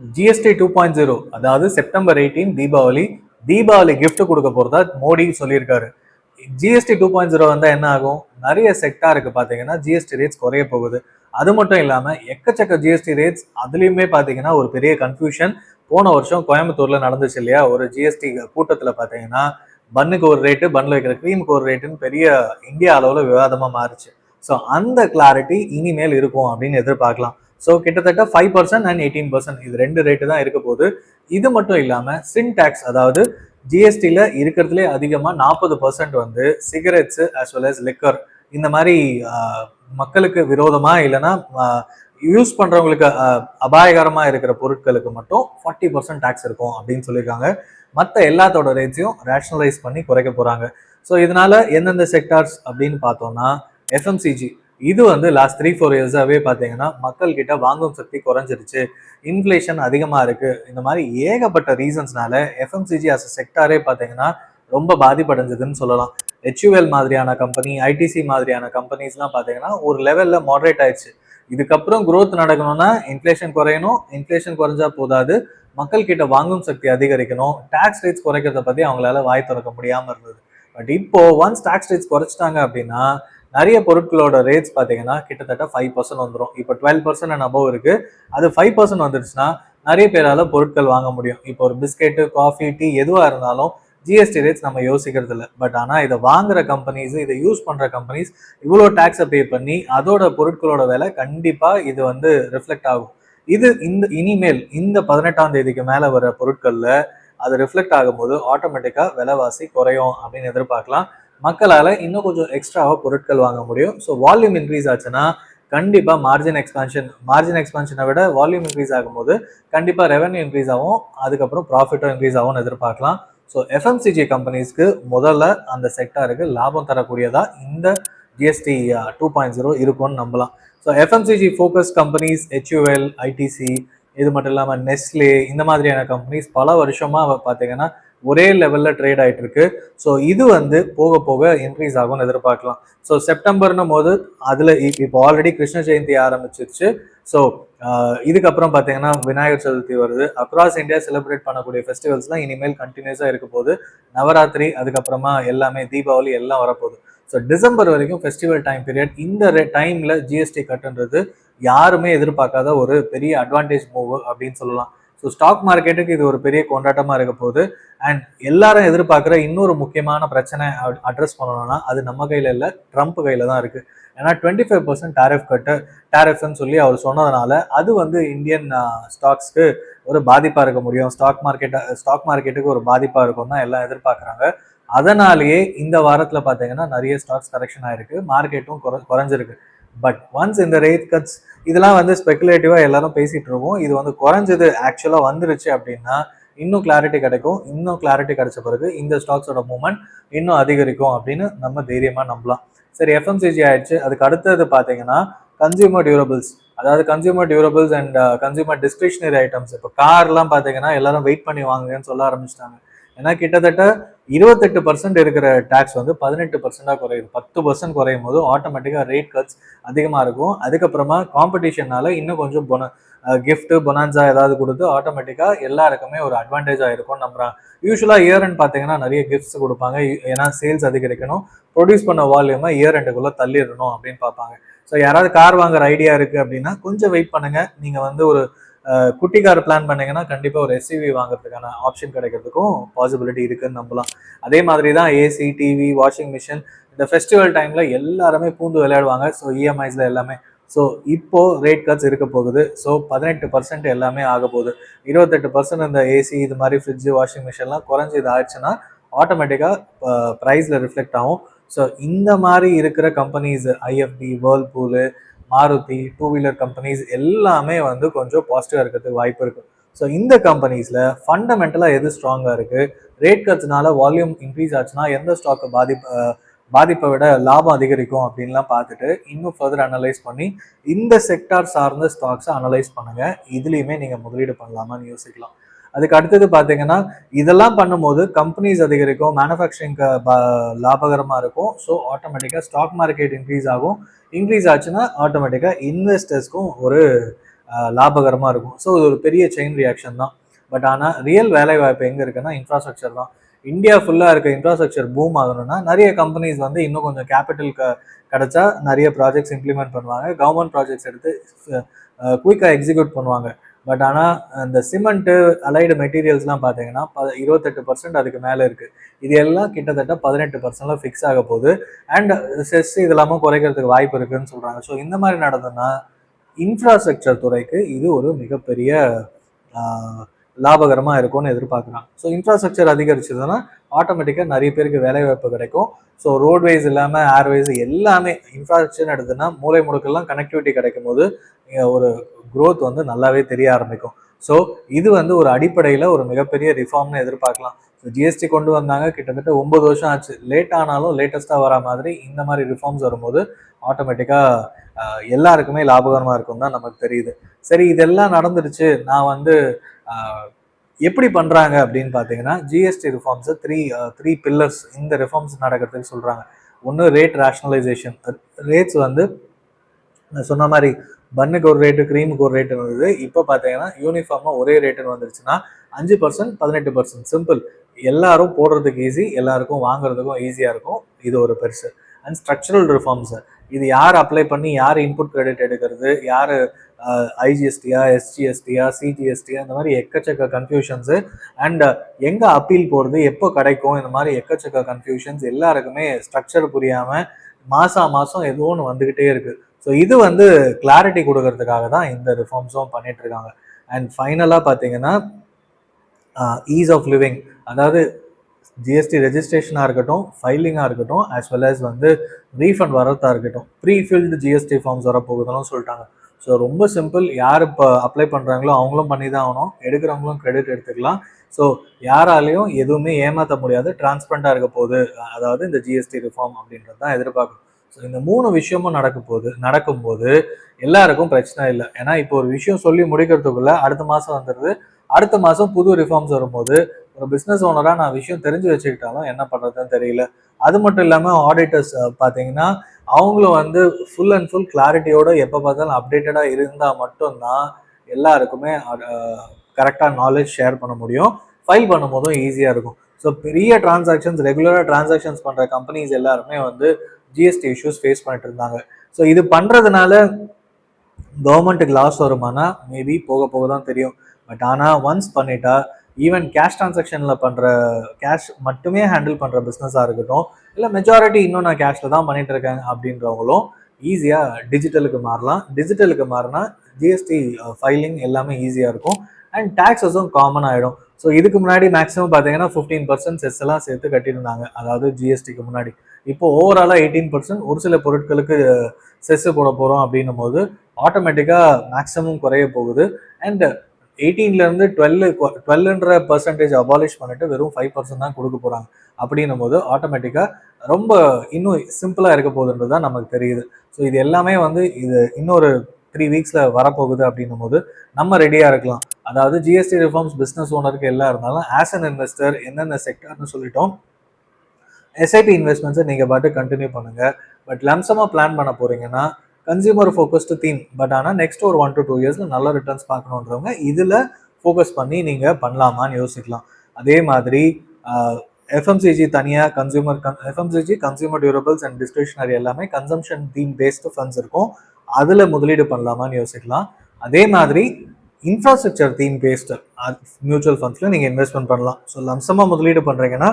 GST two point zero அதாவது September eighteen Deepavali Deepavali gift கொடுக்க போகிறதா மோடி சொல்லியிருக்காரு. ஜிஎஸ்டி டூ பாயிண்ட் ஜீரோ வந்தால் என்ன ஆகும்? நிறைய செக்டாருக்கு பார்த்தீங்கன்னா ஜிஎஸ்டி ரேட்ஸ் குறைய போகுது. அது மட்டும் இல்லாமல் எக்கச்சக்க ஜிஎஸ்டி ரேட்ஸ் அதுலேயுமே பார்த்தீங்கன்னா ஒரு பெரிய கன்ஃபியூஷன் போன வருஷம் கோயம்புத்தூரில் நடந்துச்சு இல்லையா? ஒரு ஜிஎஸ்டி கூட்டத்தில் பார்த்தீங்கன்னா பன்னுக்கு ஒரு ரேட்டு பன்னில் வைக்கிற க்ரீமுக்கு ஒரு ரேட்டுன்னு பெரிய இந்தியா அளவில் விவாதமாக மாறுச்சு. ஸோ அந்த கிளாரிட்டி இனிமேல் இருக்கும் அப்படின்னு எதிர்பார்க்கலாம். ஸோ கிட்டத்தட்ட five percent and eighteen percent இது ரெண்டு ரேட்டு தான் இருக்க போகுது. இது மட்டும் இல்லாமல் சின்டாக்ஸ் அதாவது ஜிஎஸ்டியில் இருக்கிறதுலே அதிகமாக நாற்பது பர்சன்ட் வந்து cigarettes as well as liquor இந்த மாதிரி மக்களுக்கு விரோதமாக இல்லைன்னா யூஸ் பண்ணுறவங்களுக்கு அபாயகரமாக இருக்கிற பொருட்களுக்கு மட்டும் ஃபார்ட்டி பர்சன்ட் டேக்ஸ் இருக்கும் அப்படின்னு சொல்லியிருக்காங்க. மற்ற எல்லாத்தோட ரேட்ஸையும் ரேஷனலைஸ் பண்ணி குறைக்க போகிறாங்க ஸோ இதனால் எந்தெந்த செக்டார்ஸ் அப்படின்னு பார்த்தோம்னா எஃப்எம்சிஜி இது வந்து லாஸ்ட் த்ரீ ஃபோர் இயர்ஸாகவே பார்த்தீங்கன்னா மக்கள் கிட்ட வாங்கும் சக்தி குறைஞ்சிருச்சு. இன்ஃப்ளேஷன் அதிகமாக இருக்குது இந்த மாதிரி ஏகப்பட்ட ரீசன்ஸ்னால எஃப்எம்சிஜி அஸ் செக்டாரே பார்த்தீங்கன்னா ரொம்ப பாதிப்படைஞ்சதுன்னு சொல்லலாம். ஹெச்யூஎல் மாதிரியான கம்பெனி ஐடிசி மாதிரியான கம்பெனிஸ்லாம் பார்த்தீங்கன்னா ஒரு லெவலில் மாடரேட் ஆயிடுச்சு. இதுக்கப்புறம் க்ரோத் நடக்கணும்னா இன்ஃப்ளேஷன் குறையணும். இன்ஃப்ளேஷன் குறைஞ்சா போதாது. மக்கள் கிட்ட வாங்கும் சக்தி அதிகரிக்கணும். டேக்ஸ் ரேட்ஸ் குறைக்கிறத பற்றி அவங்களால வாய் திறக்க முடியாமல் இருந்தது. பட் இப்போ ஒன்ஸ் டேக்ஸ் ரேட்ஸ் குறைச்சிட்டாங்க அப்படின்னா நிறைய பொருட்களோட ரேட்ஸ் பார்த்தீங்கன்னா கிட்டத்தட்ட ஃபைவ் பர்சன்ட் வந்துடும் இப்போ டுவெல் பர்சன்ட் அண்ட் அபவ் இருக்கு. அது ஃபைவ் பர்சன்ட் வந்துருச்சுன்னா நிறைய பேரால பொருட்கள் வாங்க முடியும். இப்போ ஒரு பிஸ்கெட்டு காஃபி டீ எதுவாக இருந்தாலும் ஜிஎஸ்டி ரேட்ஸ் நம்ம யோசிக்கிறது இல்லை. பட் ஆனால் இதை வாங்குற கம்பெனிஸ் இதை யூஸ் பண்ணுற கம்பெனிஸ் இவ்வளோ டேக்ஸை பே பண்ணி அதோட பொருட்களோட விலை கண்டிப்பாக இது வந்து ரிஃப்ளெக்ட் ஆகும். இது இந்த இனிமேல் இந்த பதினெட்டாம் தேதிக்கு மேலே வர பொருட்களில் அது ரிஃப்ளெக்ட் ஆகும்போது ஆட்டோமேட்டிக்காக விலைவாசி குறையும் அப்படின்னு எதிர்பார்க்கலாம். மக்களால் இன்னும் கொஞ்சம் எக்ஸ்ட்ராவாக பொருட்கள் வாங்க முடியும். ஸோ வால்யூம் இன்க்ரீஸ் ஆச்சுன்னா கண்டிப்பாக மார்ஜின் எக்ஸ்பான்ஷன் மார்ஜின் எக்ஸ்பான்ஷனை விட வால்யூம் இன்க்ரீஸ் ஆகும்போது கண்டிப்பாக ரெவன்யூ இன்க்ரீஸ் ஆகும். அதுக்கப்புறம் ப்ராஃபிட்டும் இன்க்ரீஸ் ஆகும்னு எதிர்பார்க்கலாம். ஸோ எஃப்எம்சிஜி கம்பெனிஸ்க்கு முதல்ல அந்த செக்டாருக்கு லாபம் தரக்கூடியதாக இந்த ஜிஎஸ்டி டூ பாயிண்ட் ஜீரோ இருக்கும்னு நம்பலாம். So FMCG focus companies HUL ITC இது மட்டும் இல்லாமல் நெஸ்லே இந்த மாதிரியான கம்பெனிஸ் பல வருஷமாக பார்த்தீங்கன்னா ஒரே லெவலில் ட்ரேட் ஆகிட்டு இருக்கு. ஸோ இது வந்து போக போக இன்க்ரீஸ் ஆகும்னு எதிர்பார்க்கலாம். ஸோ செப்டம்பர்னும் போது அதில் இப்போ ஆல்ரெடி கிருஷ்ண ஜெயந்தி ஆரம்பிச்சிருச்சு. ஸோ இதுக்கப்புறம் பார்த்தீங்கன்னா விநாயகர் சதுர்த்தி வருது. அக்ராஸ் இந்தியா செலிப்ரேட் பண்ணக்கூடிய ஃபெஸ்டிவல்ஸ்லாம் இனிமேல் கண்டினியூஸாக இருக்க போகுது. நவராத்திரி அதுக்கப்புறமா எல்லாமே தீபாவளி எல்லாம் வரப்போகுது. ஸோ டிசம்பர் வரைக்கும் ஃபெஸ்டிவல் டைம் பீரியட் இந்த டைமில் ஜிஎஸ்டி கட்டுன்றது யாருமே எதிர்பார்க்காத ஒரு பெரிய அட்வான்டேஜ் மூவ் அப்படின்னு சொல்லலாம். ஸோ ஸ்டாக் மார்க்கெட்டுக்கு இது ஒரு பெரிய கொண்டாட்டமாக இருக்க போகுது. அண்ட் எல்லாரும் எதிர்பார்க்குற இன்னொரு முக்கியமான பிரச்சனை அட்ரஸ் பண்ணணும்னா அது நம்ம கையில் இல்லை ட்ரம்ப் கையில் தான் இருக்குது ஏன்னா twenty five percent tariff cut டேரிஃப்னு சொல்லி அவர் சொன்னதுனால அது வந்து இந்தியன் ஸ்டாக்ஸ்க்கு ஒரு பாதிப்பாக இருக்க முடியும். ஸ்டாக் மார்க்கெட்டை ஸ்டாக் மார்க்கெட்டுக்கு ஒரு பாதிப்பாக இருக்கும் தான் எல்லாம் எதிர்பார்க்குறாங்க. அதனாலேயே இந்த வாரத்தில் பார்த்தீங்கன்னா நிறைய ஸ்டாக்ஸ் கரெக்ஷன் ஆயிருக்கு. மார்க்கெட்டும் குறை குறைஞ்சிருக்கு. பட் ஒன்ஸ் இந்த ரேட் கட்ஸ் இதெல்லாம் வந்து ஸ்பெகுலேட்டிவாக எல்லாரும் பேசிகிட்டு இருக்கோம். இது வந்து குறைஞ்சது ஆக்சுவலாக வந்துருச்சு அப்படின்னா இன்னும் கிளாரிட்டி கிடைக்கும். இன்னும் கிளாரிட்டி கிடைச்ச பிறகு இந்த ஸ்டாக்ஸோட மூமெண்ட் இன்னும் அதிகரிக்கும் அப்படின்னு நம்ம தைரியமாக நம்பலாம். சரி எஃப்எம்சிஜி ஆயிடுச்சு. அதுக்கு அடுத்தது பார்த்தீங்கன்னா கன்சியூமர் டியூரபிள்ஸ் அதாவது consumer durables and consumer discretionary items இப்போ கார்லாம் பார்த்தீங்கன்னா எல்லாரும் வெயிட் பண்ணி வாங்குங்கன்னு சொல்ல ஆரம்பிச்சிட்டாங்க. ஏன்னா கிட்டத்தட்ட இருபத்தெட்டு பர்சன்ட் இருக்கிற டேக்ஸ் வந்து பதினெட்டு பர்சன்டாக குறையுது. பத்து பர்சன்ட் குறையும் போது ஆட்டோமேட்டிக்காக ரேட் கட்ஸ் அதிகமாக இருக்கும். அதுக்கப்புறமா காம்படிஷனால இன்னும் கொஞ்சம் பொன கிஃப்ட் பொனான்சா ஏதாவது கொடுத்து ஆட்டோமேட்டிக்காக எல்லாருக்குமே ஒரு அட்வான்டேஜாக இருக்கும்னு நம்புறாங்க. யூஸ்வலாக இயர் அண்ட் பார்த்தீங்கன்னா நிறைய கிஃப்ட்ஸ் கொடுப்பாங்க. ஏன்னா சேல்ஸ் அதிகரிக்கணும். ப்ரொடியூஸ் பண்ண வால்யூமை இயர் ரெண்டுக்குள்ளே தள்ளிடணும் அப்படின்னு பார்ப்பாங்க. ஸோ யாராவது கார் வாங்குற ஐடியா இருக்குது அப்படின்னா கொஞ்சம் வெயிட் பண்ணுங்கள் நீங்கள் வந்து ஒரு குட்டி கார் பிளான் பண்ணீங்கன்னா கண்டிப்பாக ஒரு எஸ்யூவி வாங்குறதுக்கான ஆப்ஷன் கிடைக்கிறதுக்கும் பாசிபிலிட்டி இருக்குன்னு நம்பலாம். அதே மாதிரி தான் ஏசி டிவி வாஷிங் மிஷின் இந்த ஃபெஸ்டிவல் டைமில் எல்லாருமே பூந்து விளையாடுவாங்க. ஸோ இஎம்ஐஸில் எல்லாமே. ஸோ இப்போது ரேட் கட்ஸ் இருக்க போகுது. ஸோ பதினெட்டு பர்சன்ட் எல்லாமே ஆக போகுது. இருபத்தெட்டு பர்சன்ட் இந்த ஏசி இது மாதிரி ஃப்ரிட்ஜு வாஷிங் மிஷின்லாம் குறைஞ்சி இது ஆயிடுச்சுன்னா ஆட்டோமேட்டிக்காக ப்ரைஸில் ரிஃப்ளெக்ட் ஆகும். ஸோ இந்த மாதிரி இருக்கிற companies IFT Whirlpool Maruti two wheeler companies எல்லாமே வந்து கொஞ்சம் பாசிட்டிவாக இருக்கிறதுக்கு வாய்ப்பு இருக்குது ஸோ இந்த கம்பெனிஸில் ஃபண்டமெண்டலாக எது ஸ்ட்ராங்காக இருக்குது ரேட் கட்ஸ்னால வால்யூம் இன்க்ரீஸ் ஆச்சுன்னா எந்த ஸ்டாக்கு பாதிப்பு பாதிப்பை விட லாபம் அதிகரிக்கும் அப்படின்லாம் பார்த்துட்டு இன்னும் ஃபர்தர் அனலைஸ் பண்ணி இந்த செக்டார் சார்ந்த ஸ்டாக்ஸை அனலைஸ் பண்ணுங்கள் இதுலேயுமே நீங்கள் முதலீடு பண்ணலாமான்னு யோசிக்கலாம். அதுக்கு அடுத்தது பார்த்தீங்கன்னா இதெல்லாம் பண்ணும்போது கம்பெனிஸ் அதிகரிக்கும் மேனுஃபேக்சரிங் லாபகரமாக இருக்கும். ஸோ ஆட்டோமேட்டிக்காக ஸ்டாக் மார்க்கெட் இன்க்ரீஸ் ஆகும். இன்க்ரீஸ் ஆச்சுன்னா ஆட்டோமேட்டிக்காக இன்வெஸ்டர்ஸ்க்கும் ஒரு லாபகரமாக இருக்கும். ஸோ இது ஒரு பெரிய செயின் ரியாக்ஷன் தான். பட் ஆனால் ரியல் வேலை வாய்ப்பு எங்கே இருக்குன்னா இன்ஃப்ராஸ்ட்ரக்சர் தான். இந்தியா ஃபுல்லாக இருக்க இன்ஃப்ராஸ்ட்ரக்சர் பூம் ஆகணும்னா நிறைய கம்பெனிஸ் வந்து இன்னும் கொஞ்சம் கேபிட்டல் க கிடச்சா நிறைய ப்ராஜெக்ட்ஸ் இம்ப்ளிமெண்ட் பண்ணுவாங்க. கவர்மெண்ட் ப்ராஜெக்ட்ஸ் எடுத்து குயிக்காக எக்ஸிக்யூட் பண்ணுவாங்க. பட் ஆனால் இந்த சிமெண்ட்டு அலைடு மெட்டீரியல்ஸ்லாம் பார்த்தீங்கன்னா ப இருபத்தெட்டு பர்சன்ட் அதுக்கு மேலே இருக்குது இது எல்லாம் கிட்டத்தட்ட பதினெட்டு பர்சன்ட்லாம் ஃபிக்ஸ் ஆக போகுது. அண்ட் செஸ் இதெல்லாமும் குறைக்கிறதுக்கு வாய்ப்பு இருக்குன்னு சொல்கிறாங்க ஸோ இந்த மாதிரி நடந்ததுன்னா இன்ஃப்ராஸ்ட்ரக்சர் துறைக்கு இது ஒரு மிகப்பெரிய லாபகரமாக இருக்கும்னு எதிர்பார்க்குறாங்க ஸோ இன்ஃப்ராஸ்ட்ரக்சர் அதிகரிச்சதுன்னா ஆட்டோமேட்டிக்காக நிறைய பேருக்கு வேலைவாய்ப்பு கிடைக்கும். ஸோ ரோட்வேஸ் இல்லாமல் ஏர்வேஸ் எல்லாமே இன்ஃப்ராஸ்ட்ரக்சர் எடுத்துன்னா மூளை முடுக்கெல்லாம் கனெக்டிவிட்டி கிடைக்கும் போது ஒரு க்ரோத் வந்து நல்லாவே தெரிய ஆரம்பிக்கும். ஸோ இது வந்து ஒரு அடிப்படையில் ஒரு மிகப்பெரிய ரிஃபார்ம்னு எதிர்பார்க்கலாம். ஸோ ஜிஎஸ்டி கொண்டு வந்தாங்க கிட்டத்தட்ட ஒன்பது வருஷம் ஆச்சு. லேட் ஆனாலும் லேட்டஸ்ட்டாக வர மாதிரி இந்த மாதிரி ரிஃபார்ம்ஸ் வரும்போது ஆட்டோமேட்டிக்காக எல்லாருக்குமே லாபகரமாக இருக்கும் தான் நமக்கு தெரியுது. சரி இதெல்லாம் நடந்துருச்சு நான் வந்து எப்படி பண்ணுறாங்க அப்படின்னு பார்த்தீங்கன்னா ஜிஎஸ்டி ரிஃபார்ம்ஸை த்ரீ த்ரீ பில்லர்ஸ் இந்த ரிஃபார்ம்ஸ் நடக்கிறதுக்கு சொல்கிறாங்க ஒன்று ரேட் ரேஷனலைசேஷன் ரேட்ஸ் வந்து நான் சொன்ன மாதிரி பன்னுக்கு ஒரு ரேட்டு க்ரீமுக்கு ஒரு ரேட்டு இருந்தது. இப்போ பார்த்தீங்கன்னா யூனிஃபார்மாக ஒரே ரேட்டுன்னு வந்துருச்சுன்னா அஞ்சு பர்சன்ட் பதினெட்டு பர்சன்ட் சிம்பிள் எல்லாரும் போடுறதுக்கு ஈஸி எல்லாருக்கும் வாங்குறதுக்கும் ஈஸியாக இருக்கும். இது ஒரு பெருசு. அண்ட் ஸ்ட்ரக்சரல் ரிஃபார்ம்ஸு இது யார் அப்ளை பண்ணி யார் இன்புட் கிரெடிட் எடுக்கிறது யார் ஐஜிஎஸ்டியா எஸ்ஜிஎஸ்டியா சிஜிஎஸ்டியா இந்த மாதிரி எக்கச்சக்க கன்ஃபியூஷன்ஸு அண்ட் எங்கே அப்பீல் போகிறது எப்போ கிடைக்கும் இந்த மாதிரி எக்கச்சக்க கன்ஃபியூஷன்ஸ் எல்லாருக்குமே ஸ்ட்ரக்சர் புரியாமல் மாதம் மாதம் ஏதோ ஒன்று வந்துக்கிட்டே இருக்குது ஸோ இது வந்து கிளாரிட்டி கொடுக்கறதுக்காக தான் இந்த ரிஃபார்ம்ஸும் பண்ணிகிட்ருக்காங்க இருக்காங்க. அண்ட் ஃபைனலாக பார்த்தீங்கன்னா ஈஸ் ஆஃப் லிவிங் அதாவது ஜிஎஸ்டி ரெஜிஸ்ட்ரேஷனாக இருக்கட்டும் ஃபைலிங்காக இருக்கட்டும் ஆஸ் வெல் ஆஸ் வந்து ரீஃபண்ட் வரதா இருக்கட்டும். ப்ரீஃபில்டு ஜிஎஸ்டி ஃபார்ம்ஸ் வரப்போகுதுன்னு சொல்லிட்டாங்க. ஸோ ரொம்ப சிம்பிள் யார் இப்போ அப்ளை பண்ணுறாங்களோ அவங்களும் பண்ணி தான் ஆகணும் எடுக்கிறவங்களும் கிரெடிட் எடுத்துக்கலாம். ஸோ யாராலையும் எதுவுமே ஏமாற்ற முடியாது. டிரான்ஸ்பரண்டாக இருக்க போகுது. அதாவது இந்த ஜிஎஸ்டி ரிஃபார்ம் அப்படின்றது தான் எதிர்பார்க்கணும் ஸோ இந்த மூணு விஷயமும் நடக்க போகுது நடக்கும்போது எல்லாருக்கும் பிரச்சனை இல்லை. ஏன்னா இப்போ ஒரு விஷயம் சொல்லி முடிக்கிறதுக்குள்ள அடுத்த மாதம் வந்துடுது. அடுத்த மாதம் புது ரிஃபார்ம்ஸ் வரும்போது ஒரு பிஸ்னஸ் ஓனராக நான் விஷயம் தெரிஞ்சு வச்சுக்கிட்டாலும் என்ன பண்ணுறதுன்னு தெரியல. அது மட்டும் இல்லாமல் ஆடிட்டர்ஸ் பார்த்தீங்கன்னா அவங்களும் வந்து ஃபுல் அண்ட் ஃபுல் கிளாரிட்டியோட எப்போ பார்த்தாலும் அப்டேட்டடாக இருந்தால் மட்டும்தான் எல்லாருக்குமே கரெக்டாக நாலேஜ் ஷேர் பண்ண முடியும். ஃபைல் பண்ணும்போதும் ஈஸியாக இருக்கும். ஸோ பெரிய டிரான்சாக்ஷன்ஸ் ரெகுலராக டிரான்சாக்ஷன்ஸ் பண்ணுற கம்பெனிஸ் எல்லாருமே வந்து ஜிஎஸ்டி இஷ்யூஸ் ஃபேஸ் பண்ணிட்டு இருந்தாங்க. ஸோ இது பண்ணுறதுனால கவர்மெண்ட்டுக்கு லாஸ் வருமானா மேபி போக போக தான் தெரியும். பட் ஆனால் ஒன்ஸ் பண்ணிட்டா ஈவன் கேஷ் டிரான்சாக்ஷனில் பண்ணுற கேஷ் மட்டுமே ஹேண்டில் பண்ணுற பிஸ்னஸாக இருக்கட்டும் இல்லை மெஜாரிட்டி இன்னும் நான் கேஷில் தான் பண்ணிட்டு இருக்கேன் அப்படின்றவங்களும் ஈஸியாக டிஜிட்டலுக்கு மாறலாம். டிஜிட்டலுக்கு மாறினா ஜிஎஸ்டி ஃபைலிங் எல்லாமே ஈஸியாக இருக்கும். அண்ட் டேக்ஸஸும் காமன் ஆகிடும் ஸோ இதுக்கு முன்னாடி மேக்ஸிமம் பார்த்தீங்கன்னா ஃபிஃப்டீன் பர்சன்ட் செஸ் எல்லாம் சேர்த்து கட்டியிருந்தாங்க. அதாவது ஜிஎஸ்டிக்கு முன்னாடி. இப்போ ஓவராலாக எயிட்டீன் பர்சன்ட் ஒரு சில பொருட்களுக்கு செஸ் போட போகிறோம் அப்படின்னும் போது ஆட்டோமேட்டிக்காக மேக்ஸிமம் குறைய போகுது. அண்ட் எயிட்டீன்லேருந்து டுவெல் டுவெல்ன்ற பர்சன்டேஜ் அபாலிஷ் பண்ணிட்டு வெறும் ஃபைவ் பர்சன்ட் தான் கொடுக்க போகிறாங்க அப்படின்னும் போது ஆட்டோமேட்டிக்காக ரொம்ப இன்னும் சிம்பிளாக இருக்க போகுதுன்றது தான் நமக்கு தெரியுது. ஸோ இது எல்லாமே வந்து இது இன்னொரு த்ரீ வீக்ஸில் வரப்போகுது அப்படின்னும் போது நம்ம ரெடியாக இருக்கலாம். அதாவது ஜிஎஸ்டி ரிஃபார்ம்ஸ் பிஸ்னஸ் ஓனருக்கு எல்லாம் இருந்தாலும் ஆஸ் அன் இன்வெஸ்டர் என்னென்ன செக்டர்னு சொல்லிட்டோம். எஸ்ஐபி இன்வெஸ்ட்மெண்ட்ஸை நீங்கள் பாட்டு கண்டினியூ பண்ணுங்கள் பட் லம்சமாக பிளான் பண்ண போகிறீங்கன்னா கன்சியூமர் ஃபோக்கஸ்டு தீம் பட் ஆனால் நெக்ஸ்ட் ஒரு ஒன் டு டூ இயர்ஸில் நல்ல ரிட்டர்ன்ஸ் பார்க்கணுன்றவங்க இதில் ஃபோக்கஸ் பண்ணி நீங்கள் பண்ணலாமான்னு யோசிக்கலாம். அதே மாதிரி எஃப்எம்சிஜி தனியாக consumer con FMCG consumer durables and discretionary எல்லாமே கன்சம்ஷன் தீம் பேஸ்டு ஃபண்ட்ஸ் இருக்கும். அதில் முதலீடு பண்ணலாமான்னு யோசிக்கலாம். அதே மாதிரி இன்ஃப்ராஸ்ட்ரக்சர் தீம் பேஸ்டு மியூச்சுவல் ஃபண்ட்ஸில் நீங்கள் இன்வெஸ்ட்மெண்ட் பண்ணலாம். ஸோ லம்சமாக முதலீடு பண்ணுறீங்கன்னா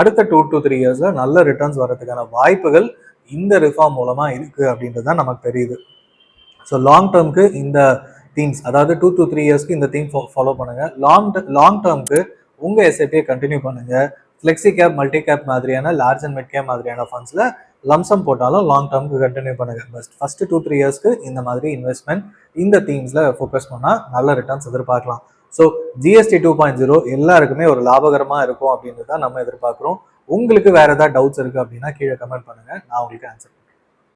அடுத்த டூ டு த்ரீ இயர்ஸில் நல்ல ரிட்டர்ன்ஸ் வரதுக்கான வாய்ப்புகள் இந்த ரிஃபார்ம் மூலமாக இருக்குது அப்படின்றது தான் நமக்கு தெரியுது. ஸோ லாங் டேர்ம்க்கு இந்த தீம்ஸ் அதாவது டூ டு த்ரீ இயர்ஸ்க்கு இந்த தீம் ஃபாலோ பண்ணுங்கள் லாங் லாங் டேர்ம்க்கு உங்கள் எஸ்ஐபியை கண்டினியூ பண்ணுங்கள் ஃப்ளெக்ஸி கேப் மல்டி கேப் மாதிரியான லார்ஜ் அண்ட் மிட் கேப் மாதிரியான ஃபண்ட்ஸில் லம்சம் போட்டாலும் லாங் டேர்ம்க்கு கண்டினியூ பண்ணுங்க. பஸ்ட் ஃபஸ்ட்டு டூ த்ரீ இயர்ஸ்க்கு இந்த மாதிரி இன்வெஸ்ட்மெண்ட் இந்த தீம்ஸில் ஃபோக்கஸ் பண்ணால் நல்ல ரிட்டர்ன்ஸ் எதிர்பார்க்கலாம். So GST two point zero எல்லாருக்குமே ஒரு லாபகரமாக இருக்கும் அப்படின்றது தான் நம்ம எதிர்பார்க்குறோம். உங்களுக்கு வேற ஏதாவது டவுட்ஸ் இருக்குது அப்படின்னா கீழே கமெண்ட் பண்ணுங்கள் நான் உங்களுக்கு ஆன்சர்